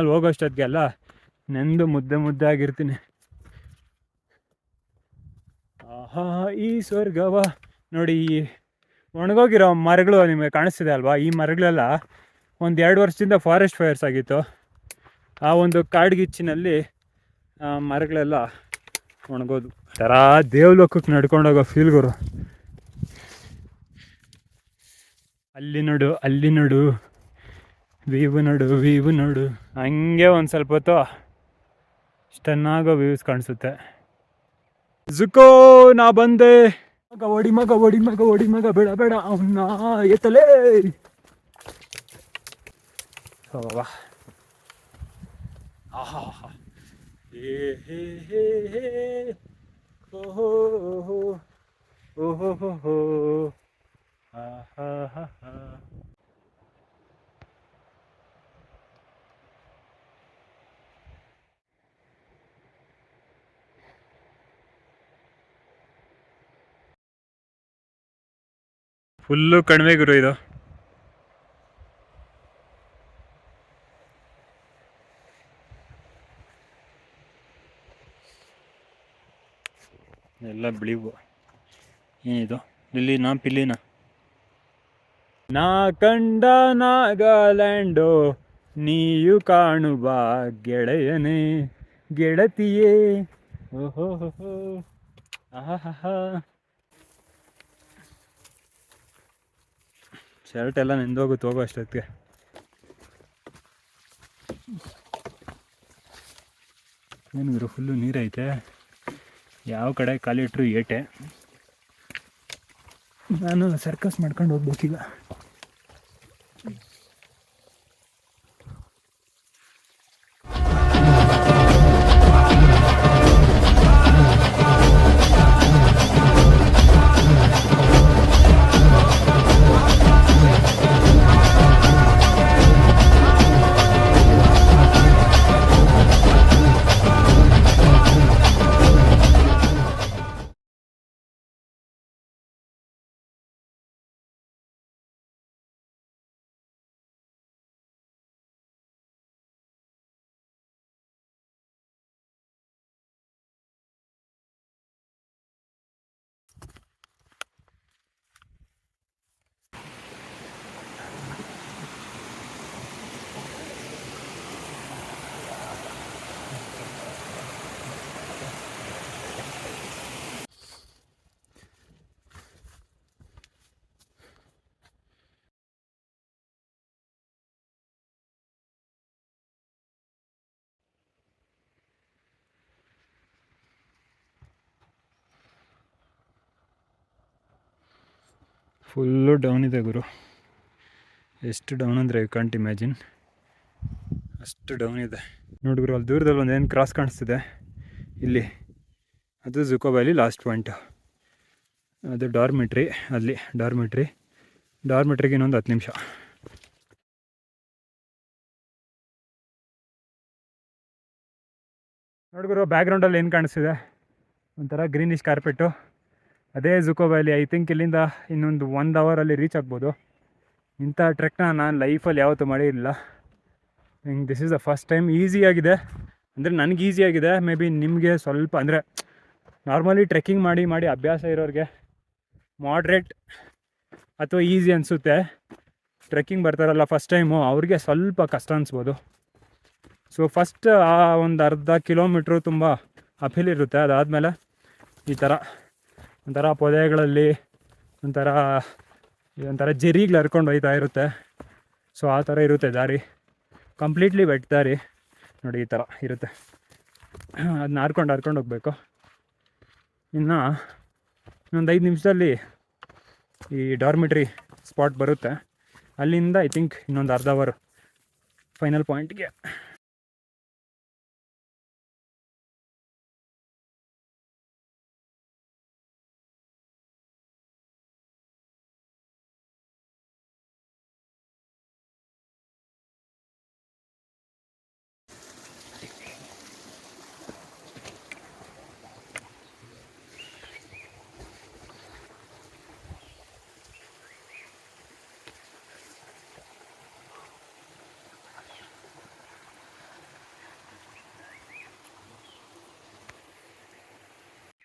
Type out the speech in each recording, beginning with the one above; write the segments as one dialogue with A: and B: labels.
A: Final ಹೋಗೋಷ್ಟೊತ್ತಿಗೆಲ್ಲ ನೆಂದು ಮುದ್ದೆ ಮುದ್ದೆ ಆಗಿರ್ತೀನಿ ಆಹಾ, ಈ ಸ್ವರ್ಗವ ನೋಡಿ ಈ ಒಣಗೋಗಿರೋ ಮರಗಳು ನಿಮಗೆ ಕಾಣಿಸ್ತಿದೆ ಅಲ್ವಾ? ಈ ಮರಗಳೆಲ್ಲ ಒಂದು ಎರಡು ವರ್ಷದಿಂದ ಫಾರೆಸ್ಟ್ ಫೈರ್ಸ್ ಆಗಿತ್ತು. ಆ ಒಂದು ಕಾಡ್ಗಿಚ್ಚಿನಲ್ಲಿ ಮರಗಳೆಲ್ಲ ಒಣಗೋದು. ಥರ ದೇವಲೋಕಕ್ಕೆ ನಡ್ಕೊಂಡೋಗೋ ಫೀಲ್ ಗುರು. ಅಲ್ಲಿ ನೋಡು ಅಲ್ಲಿ ನೋಡು. ವೀವು ನೋಡು ವೀವು ನೋಡು. ಹಂಗೆ ಒಂದು ಸ್ವಲ್ಪ ಹೊತ್ತು ಚೆನ್ನಾಗೋ ವ್ಯೂಸ್ ಕಾಣಿಸುತ್ತೆ. ಜುಕೋ ನಾ ಬಂದೆ. ಮಗ ಓಡಿ ಮಗ ಓಡಿ ಮಗ ಓಡಿ, ಮಗ ಬೇಡ ಬೇಡ ಅವನ್ನ ಎತ್ತಲೇ. ಓಹೋ ಓಹೋ ಓಹೋ. ಫುಲ್ಲು ಕಣಿವೆ ಗುರು ಇದು. ಎಲ್ಲ ಬಿಳಿವು. ಏನಿದು ನಾ ಪಿಲ್ಲಿನ? ನಾ ಕಂಡ ನಾಗಾಲ್ಯಾಂಡು, ನೀಯು ಕಾಣುವ ಗೆಳೆಯನೇ, ಗೆಳತಿಯೇ. ಓಹೋ ಆಹಾ ಶರ್ಟ್ ಎಲ್ಲ ನೆಂದೋಗುತ್ತೆ, ಹೋಗೋ ಅಷ್ಟೊತ್ತಿಗೆ. ಏನಿದ್ರು ಫುಲ್ಲು ನೀರೈತೆ? ಯಾವ ಕಡೆ ಕಾಲಿಟ್ರು ಏಟೆ? ನಾನು ಸರ್ಕಸ್ ಮಾಡ್ಕೊಂಡು ಹೋಗ್ಬೇಕೀಗ. ಫುಲ್ಲು ಡೌನ್ ಇದೆ ಗುರು. ಎಷ್ಟು ಡೌನ್ ಅಂದರೆ ಕಾಂಟ್ ಇಮ್ಯಾಜಿನ್. ಅಷ್ಟು ಡೌನ್ ಇದೆ. ನೋಡಿ ಗುರು, ಅಲ್ಲಿ ದೂರದಲ್ಲಿ ಒಂದು ಏನು ಕ್ರಾಸ್ ಕಾಣಿಸ್ತಿದೆ. ಇಲ್ಲಿ. ಅದು ಜುಕೋ ವ್ಯಾಲಿ ಲಾಸ್ಟ್ ಪಾಯಿಂಟು. ಅದು ಡಾರ್ಮಿಟ್ರಿ, ಅಲ್ಲಿ ಡಾರ್ಮಿಟ್ರಿ. ಡಾರ್ಮಿಟ್ರಿಗೆ ಇನ್ನೊಂದು ಹತ್ತು ನಿಮಿಷ. ನೋಡಿಗುರು ಬ್ಯಾಕ್ಗ್ರೌಂಡಲ್ಲಿ ಏನು ಕಾಣಿಸ್ತಿದೆ? ಒಂಥರ ಗ್ರೀನಿಶ್ ಕಾರ್ಪೆಟು ಅದೇ ಜುಕೋ ವ್ಯಾಲಿ ಐ ಥಿಂಕ್ ಇಲ್ಲಿಂದ ಇನ್ನೊಂದು ಒಂದು ಅವರಲ್ಲಿ ರೀಚ್ ಆಗ್ಬೋದು. ಇಂಥ ಟ್ರೆಕ್ನ ನಾನು ಲೈಫಲ್ಲಿ ಯಾವತ್ತೂ ಮಾಡಿರಲಿಲ್ಲ. ಹಿಂಗೆ this is the first time ಈಸಿಯಾಗಿದೆ ಅಂದರೆ ನನಗೆ ಈಸಿಯಾಗಿದೆ ಮೇ ಬಿ ನಿಮಗೆ ಸ್ವಲ್ಪ, ಅಂದರೆ ನಾರ್ಮಲಿ ಟ್ರೆಕ್ಕಿಂಗ್ ಮಾಡಿ ಮಾಡಿ ಅಭ್ಯಾಸ ಇರೋರಿಗೆ ಮಾಡ್ರೇಟ್ ಅಥವಾ ಈಸಿ ಅನಿಸುತ್ತೆ. ಟ್ರೆಕ್ಕಿಂಗ್ ಬರ್ತಾರಲ್ಲ ಫಸ್ಟ್ ಟೈಮು ಅವ್ರಿಗೆ ಸ್ವಲ್ಪ ಕಷ್ಟ ಅನಿಸ್ಬೋದು. ಸೊ ಫಸ್ಟ್ ಆ ಒಂದು ಅರ್ಧ ಕಿಲೋಮೀಟ್ರು ತುಂಬ ಅಫೀಲ್ ಇರುತ್ತೆ. ಅದಾದಮೇಲೆ ಈ ಥರ ಒಂಥರ ಪೊದೆಗಳಲ್ಲಿ ಒಂಥರ ಒಂಥರ ಜೆರಿಗಳು ಹರ್ಕೊಂಡು ಹೋಯ್ತಾ ಇರುತ್ತೆ. ಸೊ ಆ ಥರ ಇರುತ್ತೆ ದಾರಿ. ಕಂಪ್ಲೀಟ್ಲಿ ಬೆಟ್ಟ ದಾರಿ. ನೋಡಿ, ಈ ಥರ ಇರುತ್ತೆ. ಅದನ್ನ ಹರ್ಕೊಂಡು ಹರ್ಕೊಂಡು ಹೋಗ್ಬೇಕು. ಇನ್ನು ಇನ್ನೊಂದು ಐದು ನಿಮಿಷದಲ್ಲಿ ಈ ಡಾರ್ಮಿಟ್ರಿ ಸ್ಪಾಟ್ ಬರುತ್ತೆ. ಅಲ್ಲಿಂದ ಐ ಥಿಂಕ್ ಇನ್ನೊಂದು ಅರ್ಧ ಅವರ್ ಫೈನಲ್ ಪಾಯಿಂಟ್ಗೆ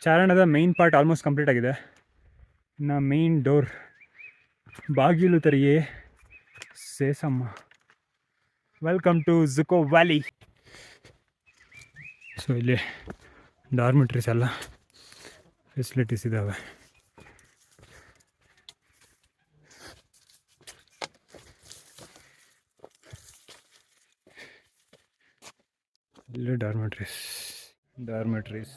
A: ಚಾರಣದ ಮೈನ್ ಪಾರ್ಟ್ ಆಲ್ಮೋಸ್ಟ್ ಕಂಪ್ಲೀಟ್ ಆಗಿದೆ. ಇನ್ನು ಮೇನ್ ಡೋರ್ ಬಾಗಿಲು ತರಿಯೇ Sesamma. Welcome to Dzukou valley so ಇಲ್ಲಿ ಡಾರ್ಮಿಟ್ರೀಸ್ ಎಲ್ಲ ಫೆಸಿಲಿಟೀಸ್ ಇದ್ದಾವೆ ಇಲ್ಲಿ ಡಾರ್ಮೆಟ್ರೀಸ್ ಡಾರ್ಮೆಟ್ರೀಸ್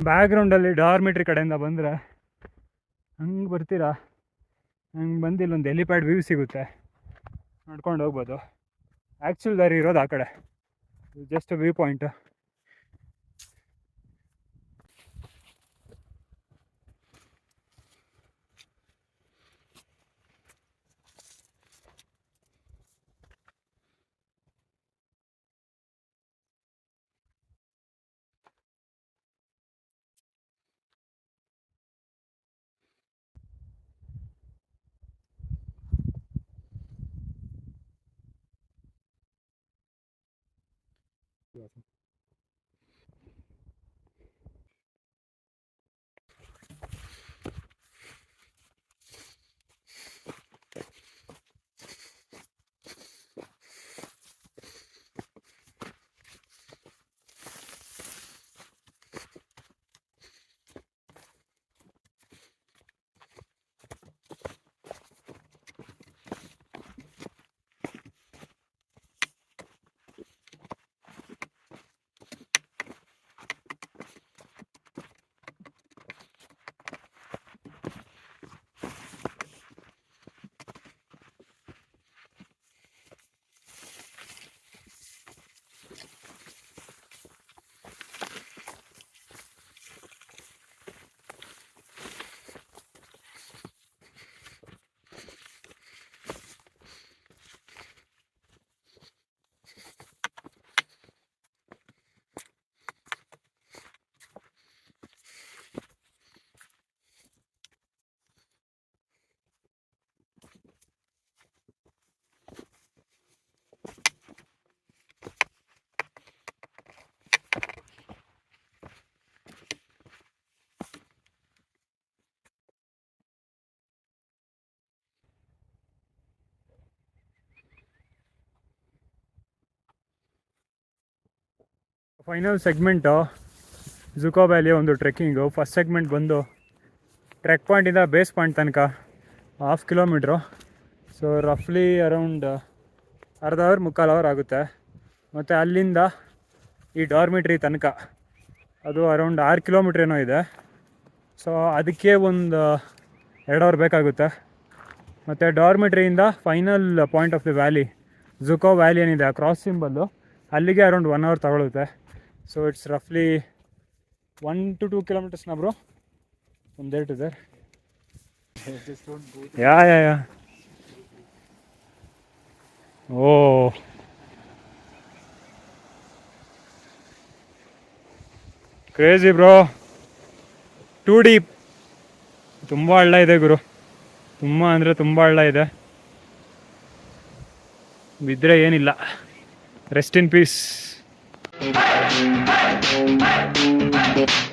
A: ಬ್ಯಾಕ್ಗ್ರೌಂಡಲ್ಲಿ ಡಾರ್ಮಿಟ್ರಿ ಕಡೆಯಿಂದ ಬಂದರೆ ಹಂಗೆ ಬರ್ತೀರಾ? ಹಂಗೆ ಬಂದಿಲ್ಲ ಒಂದು ಎಲಿಪ್ಯಾಡ್ ವ್ಯೂ ಸಿಗುತ್ತೆ. ನಡ್ಕೊಂಡು ಹೋಗ್ಬೋದು. ಆ್ಯಕ್ಚುಲ್ ದಾರಿ ಇರೋದು ಆ ಕಡೆ. Just view point согласен final segment Dzukou valley ಒಂದು ಟ್ರೆಕ್ಕಿಂಗು ಫಸ್ಟ್ ಸೆಗ್ಮೆಂಟ್ ಬಂದು ಟ್ರೆಕ್ ಪಾಯಿಂಟಿಂದ ಬೇಸ್ ಪಾಯಿಂಟ್ ತನಕ ಹಾಫ್ ಕಿಲೋಮೀಟ್ರು ಸೊ ರಫ್ಲಿ ಅರೌಂಡ್ ಅರ್ಧ ಅವರ್ ಮುಕ್ಕಾಲು ಅವರ್ ಆಗುತ್ತೆ. ಮತ್ತು ಅಲ್ಲಿಂದ ಈ ಡಾರ್ಮಿಟ್ರಿ ತನಕ ಅದು ಅರೌಂಡ್ ಆರು ಕಿಲೋಮೀಟ್ರ್ ಏನೋ ಇದೆ. ಸೊ ಅದಕ್ಕೆ ಒಂದು, ಎರಡು ಅವರ್ ಬೇಕಾಗುತ್ತೆ. ಮತ್ತು ಡಾರ್ಮಿಟ್ರಿಯಿಂದ final point of the valley Dzukou valley ಏನಿದೆ, ಆ ಕ್ರಾಸ್ ಸಿಂಬಲ್ಲು ಅಲ್ಲಿಗೆ ಅರೌಂಡ್ ಒನ್ ಅವರ್ ತಗೊಳುತ್ತೆ. ಸೊ ಇಟ್ಸ್ ರಫ್ಲಿ one to two ಕಿಲೋಮೀಟರ್ಸ್ನ bro from there to there.
B: Yeah yeah oh
A: Yeah, yeah, bro. Too deep ತುಂಬ ಹಳ್ಳ ಇದೆ ಗುರು. ತುಂಬ ಅಂದರೆ ತುಂಬ ಹಳ್ಳ ಇದೆ. ಬಿದ್ದರೆ ಏನಿಲ್ಲ. Rest in peace Hey! Hey! Hey! Hey!